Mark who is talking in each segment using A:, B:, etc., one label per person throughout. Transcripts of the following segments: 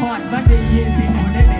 A: but they easy, no, they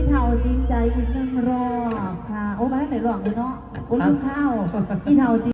A: พี่เทาจริงใจอีกหนึ่งรอบค่ะ โอ้ไม่ไหนหลวงเลยเนาะโอ้ลืมข้าวพี่เทาจริง